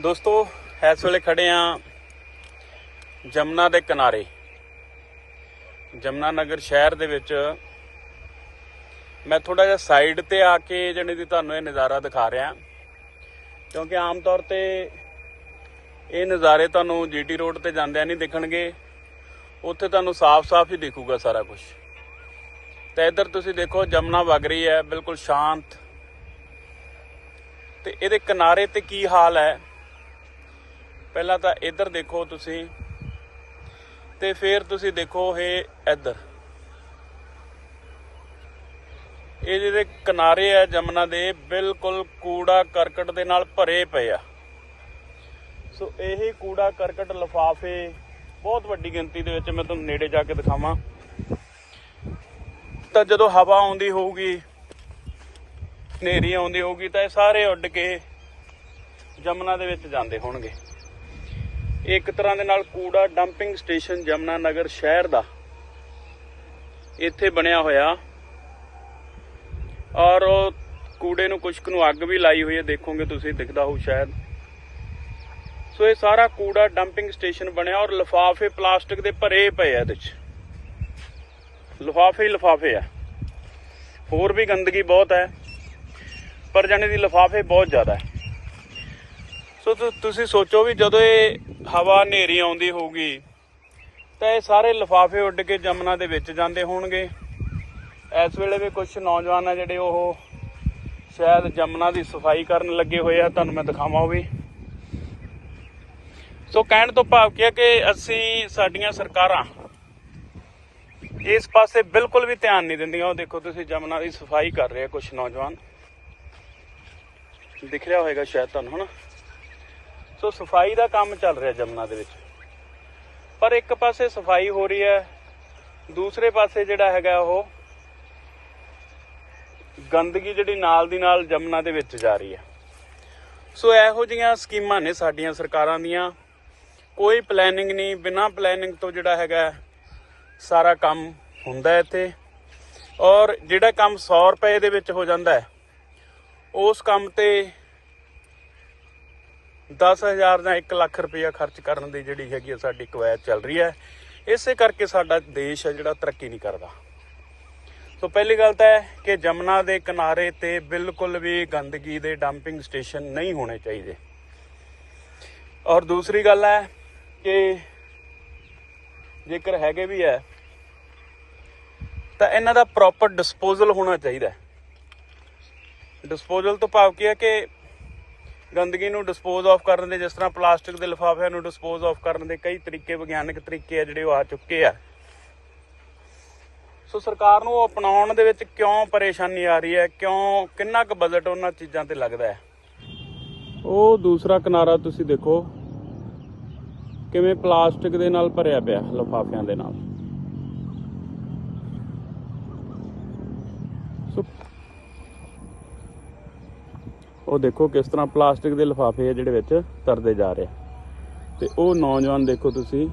ਦੋਸਤੋ, ਇਸ ਵੇਲੇ ਖੜੇ ਆ ਜਮਨਾ ਦੇ ਕਿਨਾਰੇ। ਜਮਨਾ ਨਗਰ ਸ਼ਹਿਰ ਦੇ ਵਿੱਚ ਮੈਂ ਥੋੜਾ ਜਿਹਾ ਸਾਈਡ ਤੇ ਆ ਕੇ ਜਣੇ ਦੀ ਤੁਹਾਨੂੰ ਇਹ ਨਜ਼ਾਰਾ ਦਿਖਾ ਰਿਹਾ। ਕਿਉਂਕਿ ਆਮ ਤੌਰ ਤੇ ਇਹ ਨਜ਼ਾਰੇ ਤੁਹਾਨੂੰ ਜੀਟੀ ਰੋਡ ਤੇ ਜਾਂਦਿਆਂ ਨਹੀਂ ਦਿਖਣਗੇ। ਉੱਥੇ ਤੁਹਾਨੂੰ ਸਾਫ਼-ਸਾਫ਼ ਹੀ ਦਿਖੂਗਾ ਸਾਰਾ ਕੁਝ ਤੇ ਇੱਧਰ ਤੁਸੀਂ ਦੇਖੋ, ਜਮਨਾ ਵਗ ਰਹੀ ਹੈ, ਬਿਲਕੁਲ ਸ਼ਾਂਤ। ਤੇ ਇਹਦੇ ਕਿਨਾਰੇ ਤੇ ਕੀ ਹਾਲ ਹੈ? ਪਹਿਲਾਂ ਤਾਂ ਇੱਧਰ ਦੇਖੋ ਤੁਸੀਂ ਤੇ ਫਿਰ ਤੁਸੀਂ ਦੇਖੋ ਇਹ ਇੱਧਰ। ਇਹ ਜਿਹੜੇ ਕਿਨਾਰੇ ਆ ਜਮਨਾ ਦੇ ਬਿਲਕੁਲ ਕੂੜਾ ਕਰਕਟ ਦੇ ਨਾਲ ਭਰੇ ਪਏ ਆ। ਸੋ ਇਹ ਕੂੜਾ ਕਰਕਟ ਲਫਾਫੇ ਬਹੁਤ ਵੱਡੀ ਗਿਣਤੀ ਦੇ ਵਿੱਚ ਮੈਂ ਤੁਹਾਨੂੰ ਨੇੜੇ ਜਾ ਕੇ ਦਿਖਾਵਾਂ। ਤਾਂ ਜਦੋਂ ਹਵਾ ਆਉਂਦੀ ਹੋਊਗੀ, ਹਨੇਰੀ ਆਉਂਦੀ ਹੋਊਗੀ, ਤਾਂ ਇਹ ਸਾਰੇ ਉੱਡ ਕੇ ਜਮਨਾ ਦੇ ਵਿੱਚ ਜਾਂਦੇ ਹੋਣਗੇ। ਇੱਕ ਤਰ੍ਹਾਂ ਦੇ ਨਾਲ ਕੂੜਾ ਡੰਪਿੰਗ ਸਟੇਸ਼ਨ ਜਮਨਾ ਨਗਰ ਸ਼ਹਿਰ ਦਾ ਇੱਥੇ ਬਣਿਆ ਹੋਇਆ। ਔਰ ਉਹ ਕੂੜੇ ਨੂੰ ਕੁਛ ਕੁ ਨੂੰ ਅੱਗ ਵੀ ਲਾਈ ਹੋਈ ਹੈ, ਦੇਖੋਗੇ ਤੁਸੀਂ, ਦਿਖਦਾ ਹੋਊ ਸ਼ਾਇਦ। ਸੋ ਇਹ ਸਾਰਾ ਕੂੜਾ ਡੰਪਿੰਗ ਸਟੇਸ਼ਨ ਬਣਿਆ ਔਰ ਲਿਫਾਫੇ ਪਲਾਸਟਿਕ ਦੇ ਭਰੇ ਪਏ ਆ ਇਹਦੇ ਚ। ਲਿਫਾਫੇ ਹੀ ਲਿਫਾਫੇ ਆ। ਹੋਰ ਵੀ ਗੰਦਗੀ ਬਹੁਤ ਹੈ, ਪਰ ਜਾਣੇ ਦੀ ਲਿਫਾਫੇ ਬਹੁਤ ਜ਼ਿਆਦਾ ਹੈ। ਸੋ ਤੁਸੀਂ ਸੋਚੋ ਵੀ ਜਦੋਂ ਇਹ ਹਵਾ ਹਨੇਰੀ ਆਉਂਦੀ ਹੋਊਗੀ, ਤਾਂ ਇਹ ਸਾਰੇ ਲਿਫਾਫੇ ਉੱਡ ਕੇ ਜਮਨਾ ਦੇ ਵਿੱਚ ਜਾਂਦੇ ਹੋਣਗੇ। ਇਸ ਵੇਲੇ ਵੀ ਕੁਝ ਨੌਜਵਾਨ ਆ ਜਿਹੜੇ ਉਹ ਸ਼ਾਇਦ ਜਮਨਾ ਦੀ ਸਫ਼ਾਈ ਕਰਨ ਲੱਗੇ ਹੋਏ ਆ, ਤੁਹਾਨੂੰ ਮੈਂ ਦਿਖਾਵਾਂ ਉਹ ਵੀ। ਸੋ ਕਹਿਣ ਤੋਂ ਭਾਵ ਕੀ ਹੈ ਕਿ ਅਸੀਂ, ਸਾਡੀਆਂ ਸਰਕਾਰਾਂ ਇਸ ਪਾਸੇ ਬਿਲਕੁਲ ਵੀ ਧਿਆਨ ਨਹੀਂ ਦਿੰਦੀਆਂ। ਉਹ ਦੇਖੋ ਤੁਸੀਂ ਜਮਨਾ ਦੀ ਸਫ਼ਾਈ ਕਰ ਰਹੇ ਆ ਕੁਝ ਨੌਜਵਾਨ। ਦਿਖ ਰਿਹਾ ਹੋਵੇਗਾ ਸ਼ਾਇਦ ਤੁਹਾਨੂੰ, ਹਨਾ? ਸੋ ਸਫ਼ਾਈ ਦਾ ਕੰਮ ਚੱਲ ਰਿਹਾ ਜਮਨਾ ਦੇ ਵਿੱਚ। ਪਰ ਇੱਕ ਪਾਸੇ ਸਫ਼ਾਈ ਹੋ ਰਹੀ ਹੈ, ਦੂਸਰੇ ਪਾਸੇ ਜਿਹੜਾ ਹੈਗਾ ਉਹ ਗੰਦਗੀ ਜਿਹੜੀ ਨਾਲ ਦੀ ਨਾਲ ਜਮਨਾ ਦੇ ਵਿੱਚ ਜਾ ਰਹੀ ਹੈ। ਸੋ ਇਹੋ ਜਿਹੀਆਂ ਸਕੀਮਾਂ ਨੇ ਸਾਡੀਆਂ ਸਰਕਾਰਾਂ ਦੀਆਂ। ਕੋਈ ਪਲੈਨਿੰਗ ਨਹੀਂ, ਬਿਨਾਂ ਪਲੈਨਿੰਗ ਤੋਂ ਜਿਹੜਾ ਹੈਗਾ ਸਾਰਾ ਕੰਮ ਹੁੰਦਾ ਇੱਥੇ। ਔਰ ਜਿਹੜਾ ਕੰਮ 100 ਰੁਪਏ ਦੇ ਵਿੱਚ ਹੋ ਜਾਂਦਾ ਹੈ, ਉਸ ਕੰਮ ਤੇ 10000 ਜਾਂ 1 ਲੱਖ ਰੁਪਇਆ ਖਰਚ ਕਰਨ ਦੀ ਜਿਹੜੀ ਹੈਗੀ ਆ ਸਾਡੀ ਕਵਾਇਤ ਚੱਲ ਰਹੀ ਹੈ। ਇਸੇ ਕਰਕੇ ਸਾਡਾ ਦੇਸ਼ ਹੈ ਜਿਹੜਾ ਤਰੱਕੀ ਨਹੀਂ ਕਰਦਾ। ਸੋ ਪਹਿਲੀ ਗੱਲ ਤਾਂ ਹੈ ਕਿ ਜਮਨਾ ਦੇ ਕਿਨਾਰੇ ਤੇ ਬਿਲਕੁਲ ਵੀ ਗੰਦਗੀ ਦੇ ਡੰਪਿੰਗ ਸਟੇਸ਼ਨ ਨਹੀਂ ਹੋਣੇ ਚਾਹੀਦੇ। ਔਰ ਦੂਸਰੀ ਗੱਲ ਹੈ ਕਿ ਜੇਕਰ ਹੈਗੇ ਵੀ ਹੈ, ਤਾਂ ਇਹਨਾਂ ਦਾ ਪ੍ਰੋਪਰ ਡਿਸਪੋਜ਼ਲ ਹੋਣਾ ਚਾਹੀਦਾ ਡਿਸਪੋਜ਼ਲ ਤੋਂ ਭਾਵ ਕੀ ਹੈ ਕਿ ਗੰਦਗੀ ਨੂੰ ਡਿਸਪੋਜ਼ ਆਫ ਕਰਨ ਦੇ, ਜਿਸ ਤਰ੍ਹਾਂ ਪਲਾਸਟਿਕ ਦੇ ਲਿਫਾਫਿਆਂ ਨੂੰ ਡਿਸਪੋਜ਼ ਆਫ ਕਰਨ ਦੇ ਕਈ ਤਰੀਕੇ, ਵਿਗਿਆਨਕ ਤਰੀਕੇ ਆ ਜਿਹੜੇ ਉਹ ਆ ਚੁੱਕੇ ਆ। ਸੋ ਸਰਕਾਰ ਨੂੰ ਉਹ ਅਪਣਾਉਣ ਦੇ ਵਿੱਚ ਕਿਉਂ ਪਰੇਸ਼ਾਨੀ ਆ ਰਹੀ ਹੈ? ਕਿਉਂ, ਕਿੰਨਾ ਕੁ ਬਜਟ ਉਹਨਾਂ ਚੀਜ਼ਾਂ ਤੇ ਲੱਗਦਾ ਹੈ? ਉਹ ਦੂਸਰਾ ਕਿਨਾਰਾ ਤੁਸੀਂ ਦੇਖੋ, ਕਿਵੇਂ ਪਲਾਸਟਿਕ ਦੇ ਨਾਲ ਭਰਿਆ ਪਿਆ, ਲਿਫਾਫਿਆਂ ਦੇ ਨਾਲ। ਉਹ ਦੇਖੋ ਕਿਸ ਤਰ੍ਹਾਂ ਪਲਾਸਟਿਕ ਦੇ ਲਿਫਾਫੇ ਆ ਜਿਹੜੇ ਵਿੱਚ ਤਰਦੇ ਜਾ ਰਹੇ ਆ। ਤੇ ਉਹ ਨੌਜਵਾਨ ਦੇਖੋ ਤੁਸੀਂ,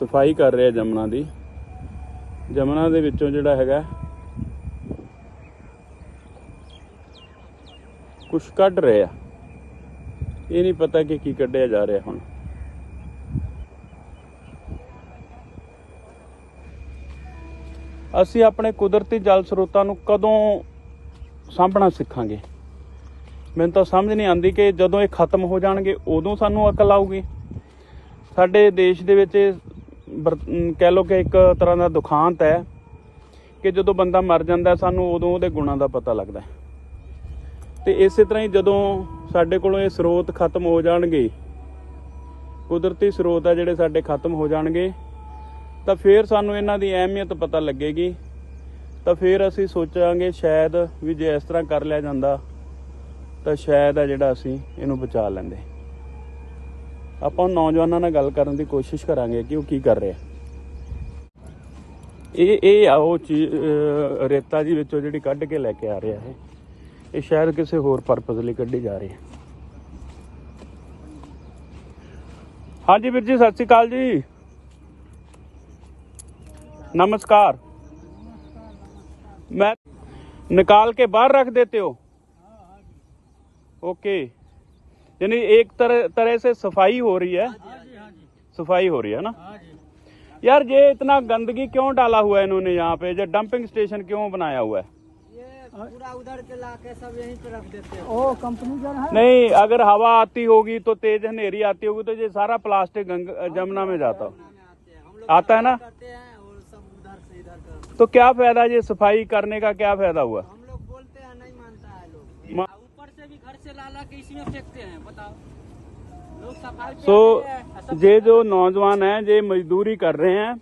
ਸਫ਼ਾਈ ਕਰ ਰਿਹਾ ਜਮਨਾ ਦੀ। ਜਮਨਾ ਦੇ ਵਿੱਚੋਂ ਜਿਹੜਾ ਹੈਗਾ ਕੁਝ ਕੱਢ ਰਹੇ ਆ। ਇਹ ਨਹੀਂ ਪਤਾ ਕਿ ਕੀ ਕੱਢਿਆ ਜਾ ਰਿਹਾ ਹੁਣ। ਅਸੀਂ ਆਪਣੇ ਕੁਦਰਤੀ ਜਲ ਸਰੋਤਾਂ ਨੂੰ ਕਦੋਂ ਸਾਂਭਣਾ ਸਿੱਖਾਂਗੇ? ਮੈਨੂੰ ਤਾਂ ਸਮਝ ਨਹੀਂ ਆਉਂਦੀ ਕਿ ਜਦੋਂ ਇਹ ਖਤਮ ਹੋ ਜਾਣਗੇ, ਉਦੋਂ ਸਾਨੂੰ ਅਕਲ ਆਊਗੀ ਸਾਡੇ ਦੇਸ਼ ਦੇ ਵਿੱਚ ਇਹ ਵਰ- ਕਹਿ ਲਓ ਕਿ ਇੱਕ ਤਰ੍ਹਾਂ ਦਾ ਦੁਖਾਂਤ ਹੈ ਕਿ ਜਦੋਂ ਬੰਦਾ ਮਰ ਜਾਂਦਾ, ਸਾਨੂੰ ਉਦੋਂ ਉਹਦੇ ਗੁਣਾਂ ਦਾ ਪਤਾ ਲੱਗਦਾ ਹੈ। ਤੇ ਇਸੇ ਤਰ੍ਹਾਂ ਹੀ ਜਦੋਂ ਸਾਡੇ ਕੋਲੋਂ ਇਹ ਸਰੋਤ ਖਤਮ ਹੋ ਜਾਣਗੇ, ਕੁਦਰਤੀ ਸਰੋਤ ਆ ਜਿਹੜੇ ਸਾਡੇ ਖਤਮ ਹੋ ਜਾਣਗੇ, ਤਾਂ ਫਿਰ ਸਾਨੂੰ ਇਹਨਾਂ ਦੀ ਅਹਿਮੀਅਤ ਪਤਾ ਲੱਗੇਗੀ ਤਾਂ ਫਿਰ ਅਸੀਂ ਸੋਚਾਂਗੇ ਸ਼ਾਇਦ ਵੀ ਜੇ ਇਸ ਤਰ੍ਹਾਂ ਕਰ ਲਿਆ ਜਾਂਦਾ ਤਾਂ ਸ਼ਾਇਦ ਆ ਜਿਹੜਾ ਅਸੀਂ ਇਹਨੂੰ ਬਚਾ ਲੈਂਦੇ। ਆਪਾਂ ਨੌਜਵਾਨਾਂ ਨਾਲ ਗੱਲ ਕਰਨ ਦੀ ਕੋਸ਼ਿਸ਼ ਕਰਾਂਗੇ ਕਿ ਉਹ ਕੀ ਕਰ ਰਿਹਾ। ਇਹ ਇਹ ਆ ਉਹ ਰੇਤਾ ਜੀ ਵਿੱਚੋਂ ਜਿਹੜੀ ਕੱਢ ਕੇ ਲੈ ਕੇ ਆ ਰਿਹਾ ਹੈ ਇਹ ਸ਼ਾਇਦ ਕਿਸੇ ਹੋਰ ਪਰਪਸ ਲਈ ਕੱਢੀ ਜਾ ਰਹੀ ਹੈ। ਹਾਂਜੀ ਵੀਰ ਜੀ, ਸਤਿ ਸ੍ਰੀ ਅਕਾਲ ਜੀ। ਨਮਸਕਾਰ। ਮੈਂ ਨਿਕਾਲ ਕੇ ਬਾਹਰ ਰੱਖ ਦੇਤੇ ਹੋ। ओके। यानी एक तरह तरह से सफ़ाई हो रही है। हाँ जी हाँ जी सफ़ाई हो रही है ना? हाँ जी। यार ये इतना गंदगी क्यों डाला हुआ है इन्होंने यहाँ पे? जो डंपिंग स्टेशन क्यों बनाया हुआ है? पूरा उधर के लाके सब यहीं पे रख देते हैं। ओ कंपनी जो है? नहीं अगर हवा आती होगी तो तेज हनेरी आती होगी तो ये सारा प्लास्टिक गंग जमुना में जाता हो। आते हैं। हम लोग आता है ना? करते हैं और सब उधर से इधर तो क्या फ़ायदा ये सफ़ाई करने का क्या फ़ायदा हुआ हम लोग बोलते हैं नहीं मानता है लोग मा- ऊपर से भी तो ये जो नौजवान है ये मजदूरी कर रहे हैं।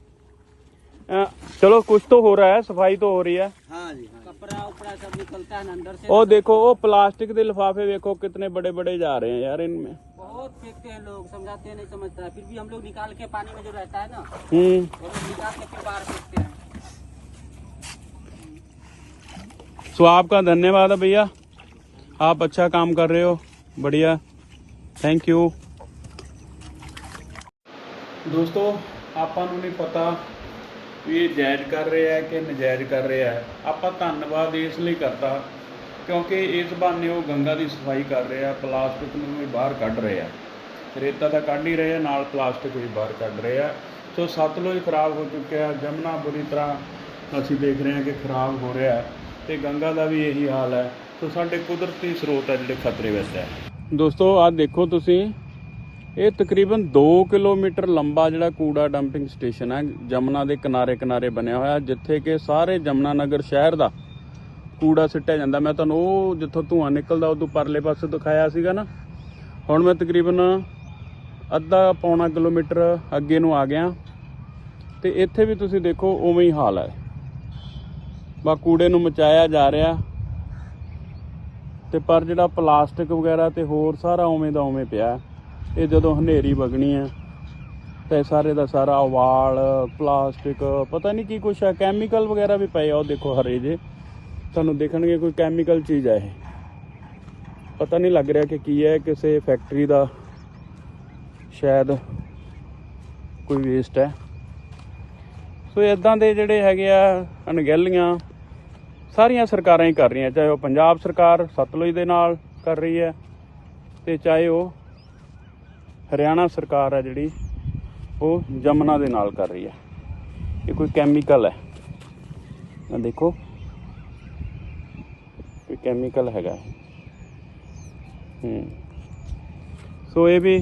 चलो कुछ तो हो रहा है सफ़ाई तो हो रही है। हाँ जी हाँ कपड़ा उपड़ा सब निकलता है अंदर से ओ देखो ओ प्लास्टिक के लिफाफे देखो कितने बड़े बड़े जा रहे हैं यार इनमें। बहुत फेंकते हैं लोग समझाते हैं नहीं समझता है। फिर भी हम लोग निकाल के पानी में जो रहता है ना हम्म। आपका धन्यवाद है भैया। आप अच्छा काम कर रहे हो बढ़िया ਥੈਂਕ ਯੂ ਦੋਸਤੋ ਆਪਾਂ ਨੂੰ ਨਹੀਂ ਪਤਾ ਵੀ ਇਹ ਜਾਇਜ਼ ਕਰ ਰਿਹਾ ਹੈ ਕਿ ਨਜਾਇਜ਼ ਕਰ ਰਿਹਾ ਹੈ ਆਪਾਂ ਧੰਨਵਾਦ ਇਸ ਲਈ ਕਰਤਾ ਕਿਉਂਕਿ ਇਸ ਬਹਾਨੇ ਉਹ ਗੰਗਾ ਦੀ ਸਫਾਈ ਕਰ ਰਿਹਾ ਪਲਾਸਟਿਕ ਨੂੰ ਵੀ ਬਾਹਰ ਕੱਢ ਰਿਹਾ ਰੇਤਾ ਤਾਂ ਕੱਢ ਹੀ ਰਿਹਾ ਨਾਲ ਪਲਾਸਟਿਕ ਵੀ ਬਾਹਰ ਕੱਢ ਰਿਹਾ ਸੋ ਸਤਲੁਜ ਖਰਾਬ ਹੋ ਚੁੱਕਿਆ ਜਮਨਾ ਬੁਰੀ ਤਰ੍ਹਾਂ ਅਸੀਂ ਦੇਖ ਰਹੇ ਹਾਂ ਕਿ ਖਰਾਬ ਹੋ ਰਿਹਾ ਹੈ ਤੇ ਗੰਗਾ ਦਾ ਵੀ ਇਹੀ ਹਾਲ ਹੈ ਸੋ ਸਾਡੇ ਕੁਦਰਤੀ ਸਰੋਤ ਹੈ ਜਿਹੜੇ ਖਤਰੇ ਵਿੱਚ ਹੈ ਦੋਸਤੋ, ਆਹ ਦੇਖੋ ਤੁਸੀਂ। ਇਹ ਤਕਰੀਬਨ 2 ਕਿਲੋਮੀਟਰ ਲੰਬਾ ਜਿਹੜਾ ਕੂੜਾ ਡੰਪਿੰਗ ਸਟੇਸ਼ਨ ਹੈ ਜਮਨਾ ਦੇ ਕਿਨਾਰੇ ਕਿਨਾਰੇ ਬਣਿਆ ਹੋਇਆ, ਜਿੱਥੇ ਕਿ ਸਾਰੇ ਜਮਨਾ ਨਗਰ ਸ਼ਹਿਰ ਦਾ ਕੂੜਾ ਸਿੱਟਿਆ ਜਾਂਦਾ। ਮੈਂ ਤੁਹਾਨੂੰ ਉਹ ਜਿੱਥੋਂ ਧੂਆਂ ਨਿਕਲਦਾ ਉਦੋਂ ਪਰਲੇ ਪਾਸੇ ਦਿਖਾਇਆ ਸੀਗਾ ਨਾ। ਹੁਣ ਮੈਂ ਤਕਰੀਬਨ ਅੱਧਾ ਪੌਣਾ ਕਿਲੋਮੀਟਰ ਅੱਗੇ ਨੂੰ ਆ ਗਿਆ। ਤੇ ਇੱਥੇ ਵੀ ਤੁਸੀਂ ਦੇਖੋ ਉਵੇਂ ਹੀ ਹਾਲ ਹੈ ਬਾ, ਕੂੜੇ ਨੂੰ ਮਚਾਇਆ ਜਾ ਰਿਹਾ। ਤੇ ਪਰ ਜਿਹੜਾ ਪਲਾਸਟਿਕ ਵਗੈਰਾ ਤੇ ਹੋਰ ਸਾਰਾ ਉਵੇਂ ਦਾ ਉਵੇਂ ਪਿਆ ਇਹ ਜਦੋਂ ਹਨੇਰੀ ਵਗਣੀ ਹੈ, ਤੇ ਸਾਰੇ ਦਾ ਸਾਰਾ ਵਾਲ, ਪਲਾਸਟਿਕ, ਪਤਾ ਨਹੀਂ ਕੀ ਕੁਛ ਹੈ। ਕੈਮੀਕਲ ਵਗੈਰਾ ਵੀ ਪਏ ਆ, ਉਹ ਦੇਖੋ ਹਰੇ ਜੇ। ਤੁਹਾਨੂੰ ਦੇਖਣਗੇ ਕੋਈ ਕੈਮੀਕਲ ਚੀਜ਼ ਹੈ ਇਹ। ਪਤਾ ਨਹੀਂ ਲੱਗ ਰਿਹਾ ਕਿ ਕੀ ਹੈ, ਕਿਸੇ ਫੈਕਟਰੀ ਦਾ ਸ਼ਾਇਦ ਕੋਈ ਵੇਸਟ ਹੈ। ਸੋ ਇਦਾਂ ਦੇ ਜਿਹੜੇ ਹੈਗੇ ਆ ਅਣਗਹਿਲੀਆਂ ਸਾਰੀਆਂ ਸਰਕਾਰਾਂ ਹੀ ਕਰ ਰਹੀਆਂ, ਚਾਹੇ ਉਹ ਪੰਜਾਬ ਸਰਕਾਰ ਸਤਲੁਜ ਦੇ ਨਾਲ ਕਰ ਰਹੀ ਹੈ ਤੇ ਚਾਹੇ ਉਹ ਹਰਿਆਣਾ ਸਰਕਾਰ ਹੈ ਜਿਹੜੀ, ਉਹ ਜਮਨਾ ਦੇ ਨਾਲ ਕਰ ਰਹੀ ਹੈ। ਇਹ ਕੋਈ ਕੈਮੀਕਲ ਹੈ। ਆ ਦੇਖੋ, ਕੋਈ ਕੈਮੀਕਲ ਹੈਗਾ ਹੂੰ। ਸੋ ਇਹ ਵੀ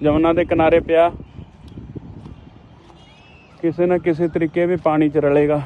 ਜਮਨਾ ਦੇ ਕਿਨਾਰੇ ਪਿਆ। ਕਿਸੇ ਨਾ ਕਿਸੇ ਤਰੀਕੇ ਵੀ ਪਾਣੀ ਚ ਰਲੇਗਾ।